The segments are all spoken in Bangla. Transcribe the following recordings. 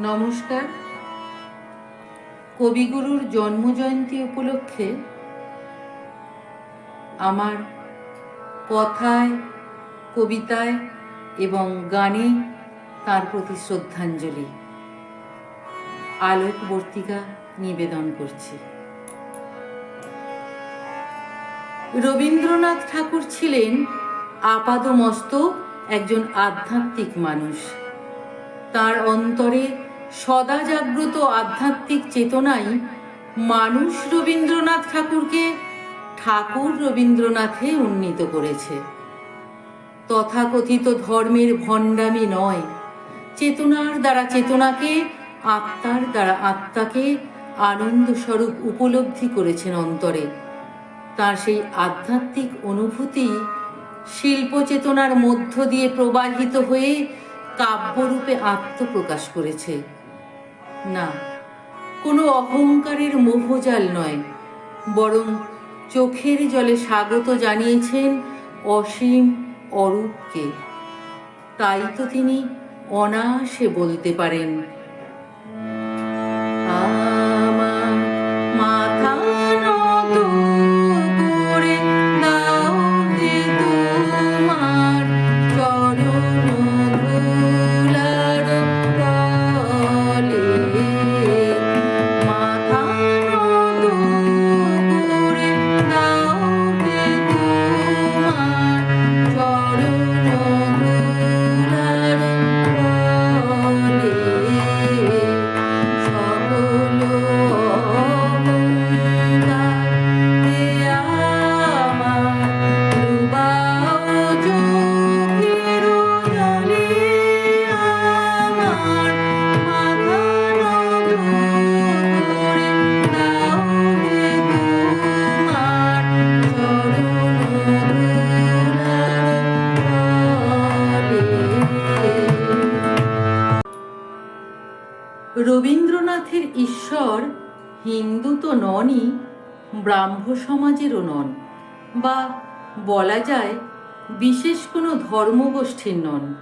নমস্কার। কবিগুরুর জন্মজয়ন্তী উপলক্ষে আমার কথায়, কবিতায় এবং গানে তার প্রতি শ্রদ্ধাঞ্জলি। আলোকবর্তিকা নিবেদন করছি। রবীন্দ্রনাথ ঠাকুর ছিলেন আপাদমস্তক একজন আধ্যাত্মিক মানুষ। তার অন্তরে সদা জাগ্রত আধ্যাত্মিক চেতনাই মানুষ রবীন্দ্রনাথ ঠাকুরকে ঠাকুর রবীন্দ্রনাথে উন্নীত করেছে। তথাকথিত ধর্মের ভণ্ডামি নয়, চেতনার দ্বারা চেতনাকে, আত্মার দ্বারা আত্মাকে আনন্দস্বরূপ উপলব্ধি করেছেন অন্তরে। তার সেই আধ্যাত্মিক অনুভূতি শিল্প চেতনার মধ্য দিয়ে প্রবাহিত হয়ে কাব্যরূপে আত্মপ্রকাশ করেছে। না, কোনো অহংকারের মোহজাল নয়, বরং চোখের জলে স্বাগত জানিয়েছেন অসীম অরূপকে। তাই তো তিনি অনায়াসে বলতে পারেন। হিন্দু তো ননই, ব্রাহ্ম সমাজেরও নন, বা বলা যায় বিশেষ কোনো ধর্মগোষ্ঠীর নন।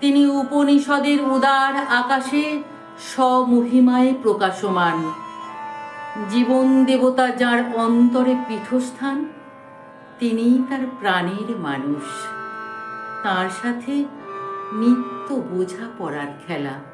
তিনি উপনিষদের উদার আকাশে স্বমহিমায় প্রকাশমান। জীবন দেবতা যার অন্তরে পীঠস্থান, তিনিই তার প্রাণের মানুষ। তার সাথে নিত্য বোঝা পড়ার খেলা।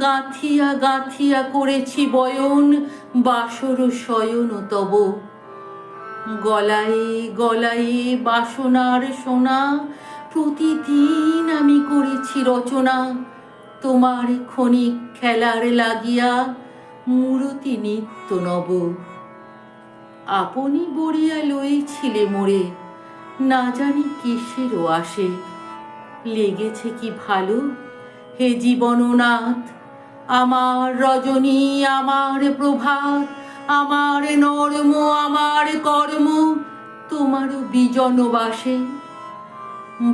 গাঁথিয়া গাঁথিয়া করেছি বয়ন, বাসর শয়ন তব। গলায় গলায় বাসনার সোনা, প্রতিদিন আমি করেছি রচনা। তোমার ক্ষণিক খেলার লাগিয়া মূরতি নিত্য নব। আপনি বড়িয়া লইছিলে মোরে, না জানি কিসেরও আসে লেগেছে কি ভালো? হে জীবননাথ, আমার রজনী, আমার প্রভাত, আমার নর্ম, আমার কর্ম তোমারও বিজনবাসে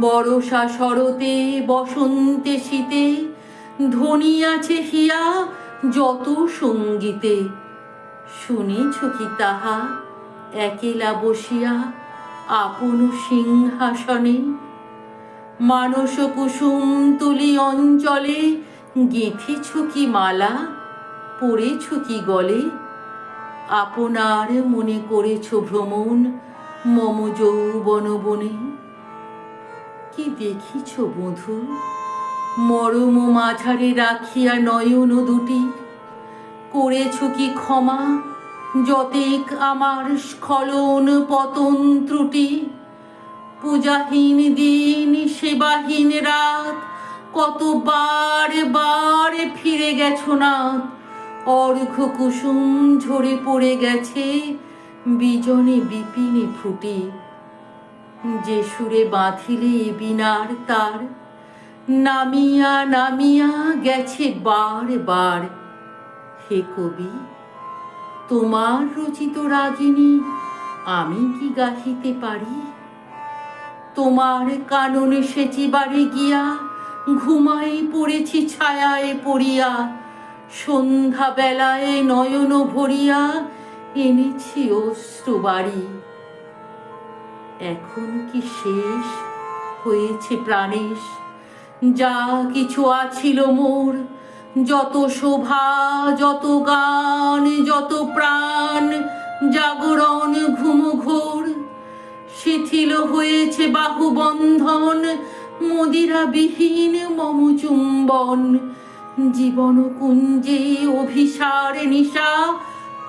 বরষা শরতে, বসন্তে শীতে ধ্বনি আছে হিয়া যত সঙ্গীতে। শুনেছ কি তাহা? একেলা বসিয়া আপন সিংহাসনে মানস কুসুম তুলি অঞ্চলে, গেঁথেছ কি মালা, পড়েছ কি গলে? আপনার মনে করেছ ভ্রমণ, মম যৌবন বনে। কি দেখিছ বধূ মরম মাঝারে রাখিয়া নয়ন দুটি। করেছ কি ক্ষমা? যতেক আমার স্খলন পতন ত্রুটি। পূজাহীন দিন, সেবাহীন রাত, কতবার বার ফিরে গেছো না অর্ঘ কুসুম ঝরে পড়ে গেছে, বিজনে বিপিনে ফুটে। যে সুরে বাঁধিলে বিনার তার, নামিয়া নামিয়া গেছে বার বার। হে কবি, তোমার রচিত রাগিনী, আমি কি গাহিতে পারি? তোমার কাননে সেচি বাড়ি গিয়া ঘুমাই পড়েছি ছায়ায় পড়িয়া। সন্ধ্যা বেলায় নয়ন ভরিয়া এনেছি অশ্রু বাড়ি। এখন কি শেষ হয়েছে প্রাণেশ? যা কিছু আছিল মোর, যত শোভা, যত গান, যত প্রাণ, জাগরণ ঘুম ঘোর শিথিল হয়েছে বাহুবন্ধন, মদিরাবিহীন মম চুম্বন জীবন কুঞ্জে অভিসার নিশা,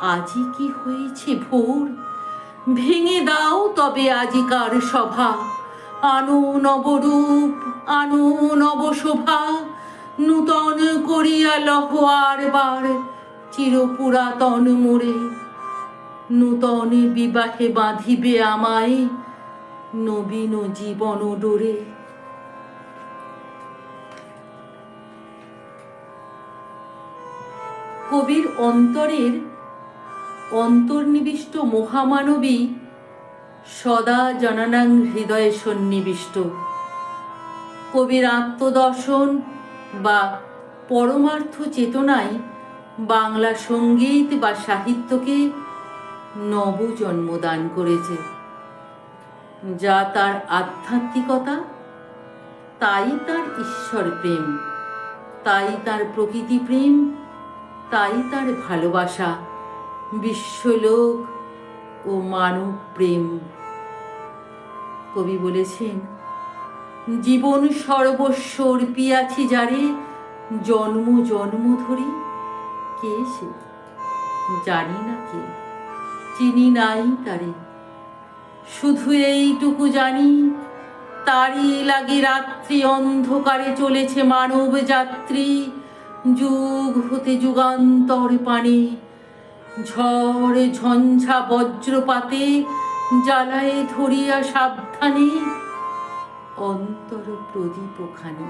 আজি কি হয়েছে ভোর? ভেঙে দাও তবে আজিকার সভা। আনো নবরূপ, আনো নবশোভা। নূতন করিয়া লহ আর বার, চিরপুরাতন মোরে। নূতন বিবাহে বাঁধিবে আমায় নবীন জীবন ডোরে। কবির অন্তরের অন্তর্নিবিষ্ট মহামানবী সদা জনানাং হৃদয়ে সন্নিবিষ্ট। কবির আত্মদর্শন বা পরমার্থ চেতনায় বাংলা সংগীত বা সাহিত্যকে নবজন্ম দান করেছে। যা তার আধ্যাত্মিকতা, তাই তার ঈশ্বর প্রেম, তাই তার প্রকৃতি প্রেম, তাই তার ভালোবাসা, বিশ্বলোক ও মানব প্রেম। কবি বলেছেন, জীবন সর্বস্ব অর্পিয়াছি যারে, জন্ম জন্ম ধরি কে সে? জানি না কে। চিনি নাই তারে। শুধু এইটুকু জানি, তারই লাগি রাত্রি অন্ধকারে চলেছে মানব যাত্রী যুগ হতে যুগান্তর পানে, ঝড় ঝঞ্ঝা বজ্রপাতে জ্বালায় ধরিয়া সাবধানে অন্তর প্রদীপ খানি